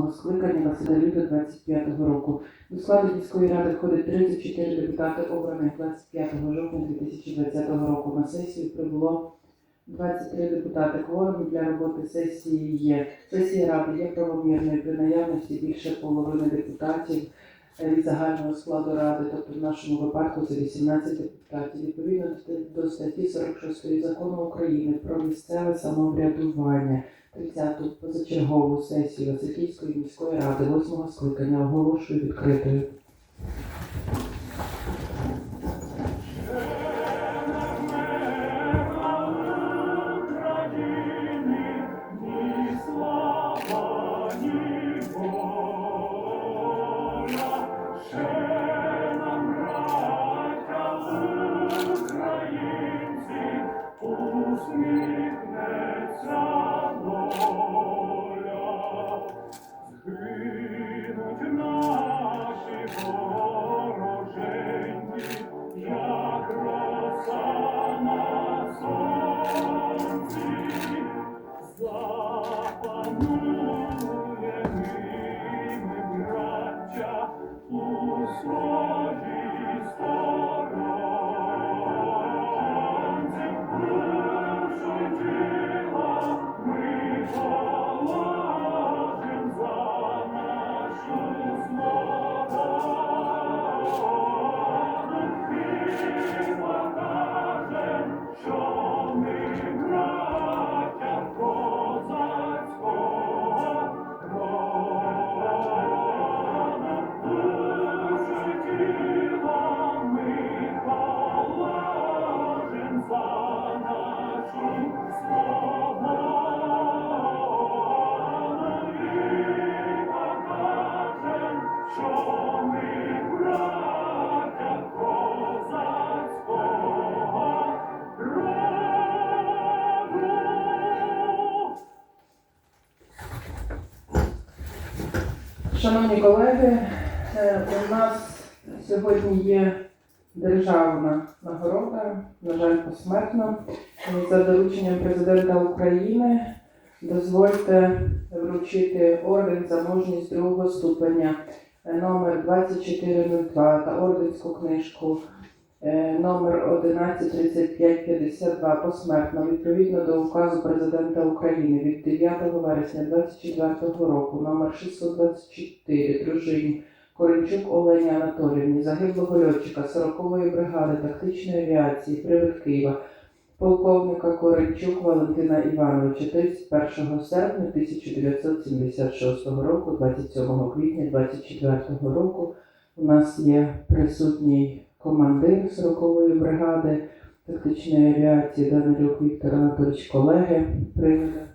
восьмого скликання на 7 лютого 25 року. До складу міської ради входить 34 депутати, обраних 25 жовтня 2020 року. На сесію прибуло 23 депутати. Кворум для роботи сесії є. Сесія ради є правомірною при наявності більше половини депутатів від загального складу ради, тобто в нашому випадку це 18 депутатів. Відповідно до статті 46 закону України про місцеве самоврядування. 30-ту позачергову сесію Васильківської міської ради 8 скликання оголошую відкритою. Усміхнеться Шановні колеги, е, у нас сьогодні є державна нагорода, на жаль, посмертна. За дорученням президента України дозвольте вручити орден за мужність другого ступеня е, номер 2402 та орденську книжку номер 113552 посмертно відповідно до указу президента України від 9 вересня 2024 року номер 624 дружині Коренчук Олені Анатоліївні, загиблого льотчика 40-ї бригади тактичної авіації Привид Києва, полковника Коренчук Валентина Івановича 31 серпня 1976 року, 27 квітня 2024 року. У нас є присутній командир 40-ї бригади тактичної авіації Данилюк Віктор Анатолійович, колеги привода.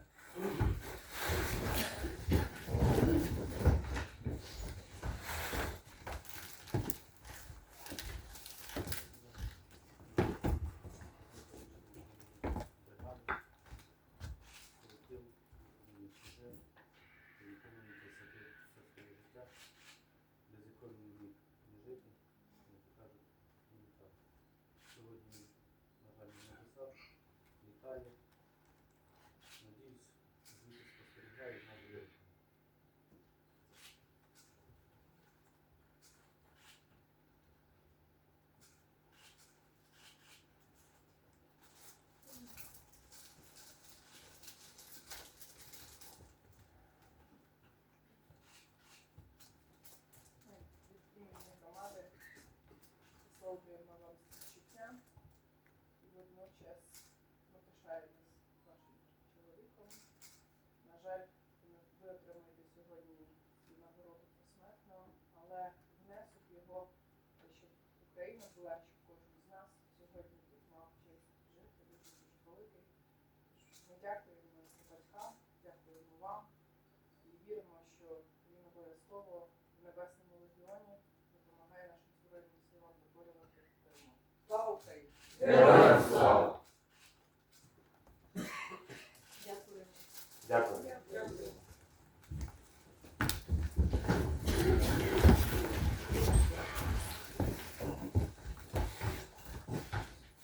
Була, щоб кожен з нас сьогодні тут мав честь жити, дуже дуже великий. Ми дякуємо батькам, дякуємо вам і віримо, що він обов'язково в небесному легіоні допомагає нашим збройним силам виборювати перемогу. Слава Україні! Героям слава! Дякуємо. Дякую.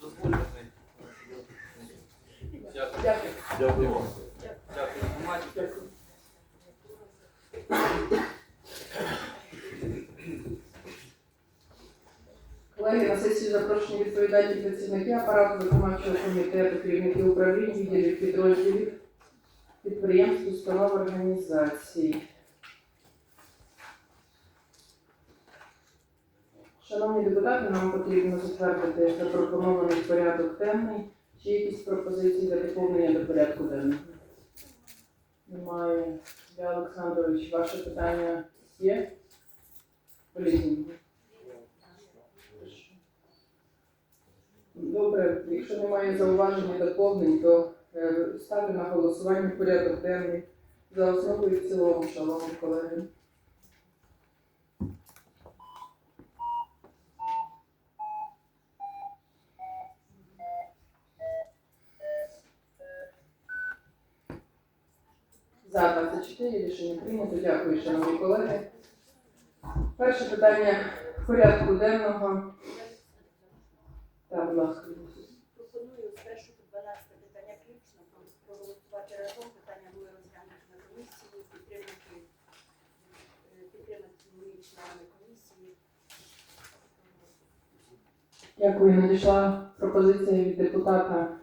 Дозвольте. Дякую. Дякую. Дякую. Дякую. Дякую. Дякую. Колеги, на сесію запрошені відповідальні працівники апарату виконавчого комітету, керівники управлінь, відділів, підрозділів, підприємств, установ, організацій. Шановні депутати, нам потрібно затвердити запропонований порядок денний. Чи якісь пропозиції для доповнення до порядку денного? Немає. Ілля Олександрович, ваше питання є? Полізні. Добре, якщо немає зауважень і доповнень, то е, ставлю на голосування порядок денний за основу і в цілому, шановні колеги. За 24 рішення прийнято. Дякую, шановні колеги. Перше питання порядку денного. Так, будь ласка. Пропоную з першого по 12 питання включно проголосувати разом. Питання були розглянуті на комісії, підтримати, е, підтримати мої члени комісії. Дякую. Надійшла пропозиція від депутата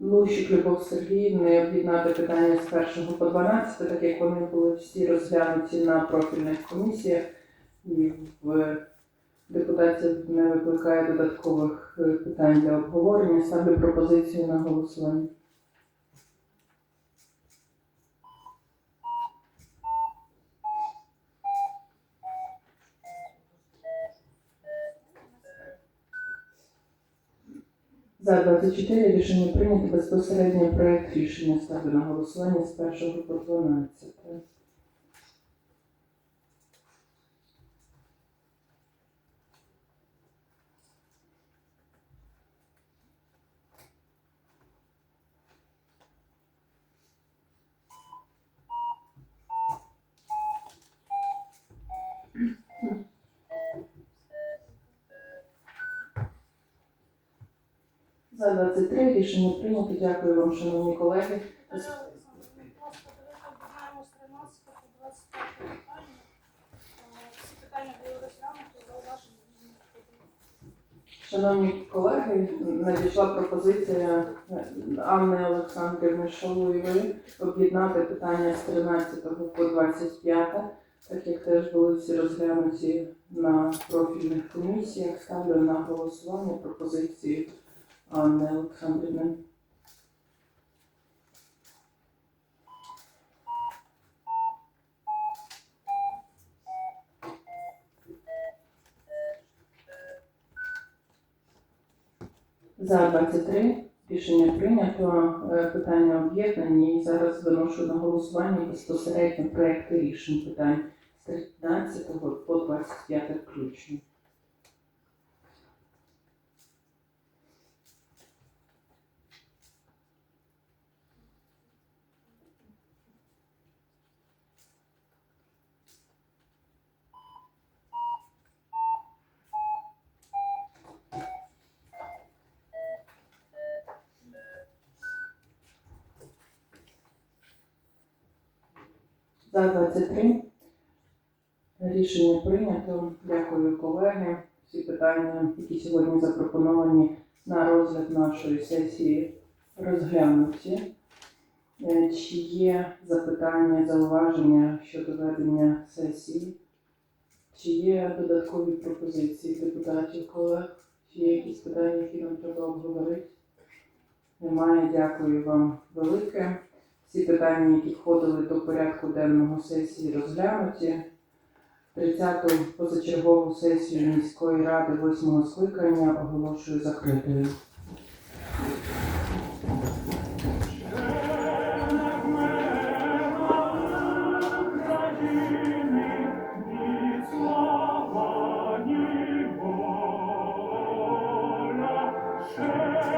Лущик Любов Сергіївни об'єднати питання з 1 по 12, так як вони були всі розглянуті на профільних комісіях і в депутатів не викликає додаткових е, питань для обговорення. Ставлю пропозицію на голосування. За 24 рішення прийнято безпосередньо проект рішення ставлю на голосування з 1 по 12. За 23 рішення прийнято. Дякую вам, шановні колеги. Просто давайте об'єднаємо з 13 по 25 питання. Всі питання були розглянуті, зауваження Шановні колеги, надійшла пропозиція Анни Олександрівни Шалуєвої об'єднати питання з 13 по 25, так як теж були всі розглянуті на профільних комісіях. Ставлю на голосування пропозиції Анни Олександрівни. За 23 рішення прийнято. Е, Питання об'єднані. І зараз виношу на голосування безпосередньо проекти рішень питань з 13 по 25 включно. За 23 рішення прийнято. Дякую, колеги. Всі питання, які сьогодні запропоновані на розгляд нашої сесії, розглянуті. Е, Чи є запитання, зауваження щодо ведення сесії? Чи є додаткові пропозиції депутатів, колег? Чи є якісь питання, які нам треба обговорити? Немає. Дякую вам велике. Всі питання, які входили до порядку денного сесії, розглянуті. 30-ту позачергову сесію міської ради 8 скликання оголошую закритою. України,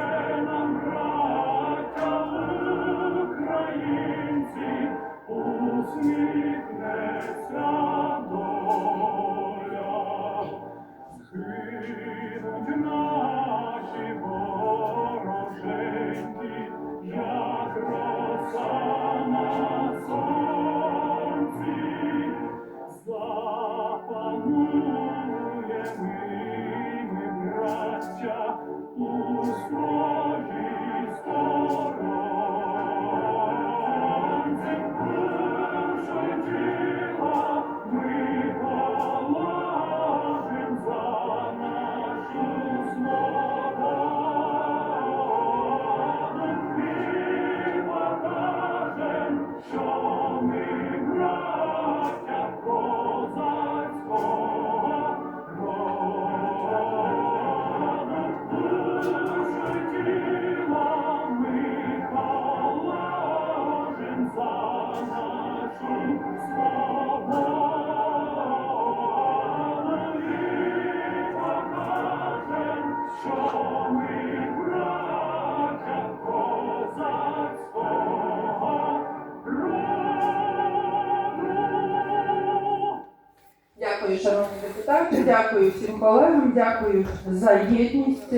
шановні дякую всім колегам, дякую за єдність.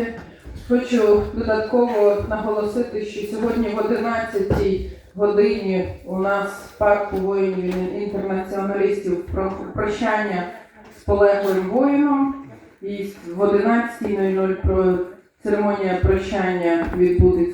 Хочу додатково наголосити, що сьогодні в 11 годині у нас в парку воїнів інтернаціоналістів про прощання з полеглим воїном. І в 11.00 про церемонія прощання відбудеться.